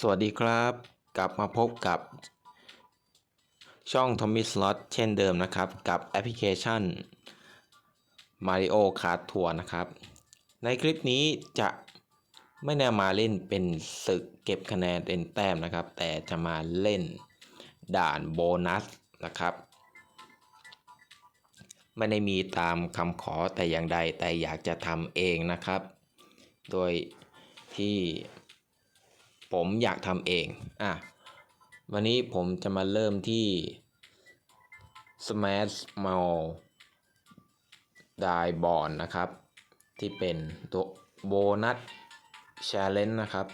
สวัสดีครับ กลับมาพบกับ ช่อง Tommy Slot เช่นเดิมนะครับ กับแอปพลิเคชัน Mario Kart Tour นะครับ ในคลิปนี้จะไม่แนวมาเล่นเป็นศึกเก็บคะแนนเป็นแต้มนะครับ แต่จะมาเล่นด่านโบนัสนะครับ ไม่ได้มีตามคำขอแต่อย่างใดแต่อยากจะทำเองนะครับ โดยที่ ผมอยากทำเองอะวันนี้ผมจะมาเริ่มที่ Smash Mall ได้บอลนะครับ ที่เป็นตัวโบนัส Challenge นะครับ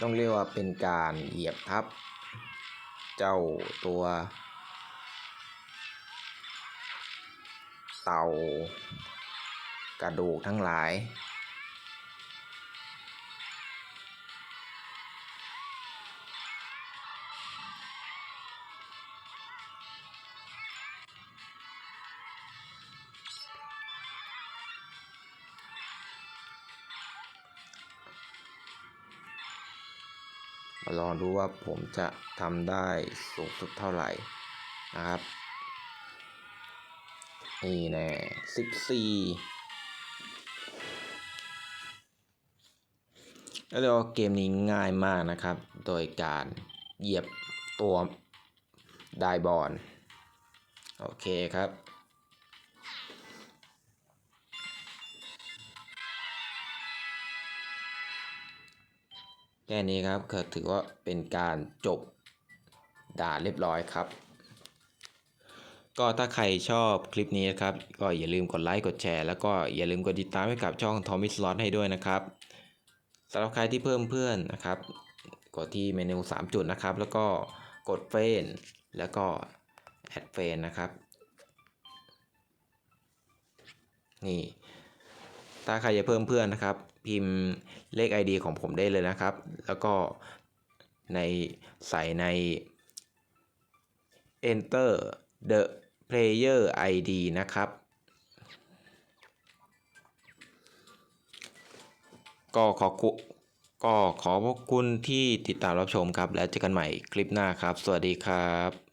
ต้องเรียกว่าเป็นการเหยียบทับ เจ้าตัว เต่ากระดูกทั้งหลาย มาลองดูว่าผมจะทำได้สูงสุดเท่าไหร่นะครับ นี่แน่สิบสี่แล้วเรียกว่าเกมนี้ง่ายมากนะครับ โดยการเหยียบตัวไดบอลโอเคครับ แค่นี้ครับก็ถือว่าเป็นการจบด่าเรียบร้อยครับ ก็ถ้าใครชอบคลิปนี้นะครับ ก็อย่าลืมกดไลค์กดแชร์แล้วก็อย่าลืมกดติดตามให้กับช่อง Tommy Slot ให้ด้วยนะครับสำหรับใครที่เพิ่มเพื่อนนะครับ กดที่เมนู 3 จุดนะครับ แล้วก็กดเฟนแล้วก็แอดเฟนนะครับ นี่ ถ้าใครจะเพิ่มเพื่อนนะครับ พิมพ์เลข ID ของผมได้เลยนะครับ แล้วก็ในใส่ใน enter the player ID นะครับ ก็ขอคุก็ขอบพระคุณที่ติดตามรับชมครับ แล้วเจอกันใหม่คลิปหน้าครับ สวัสดีครับ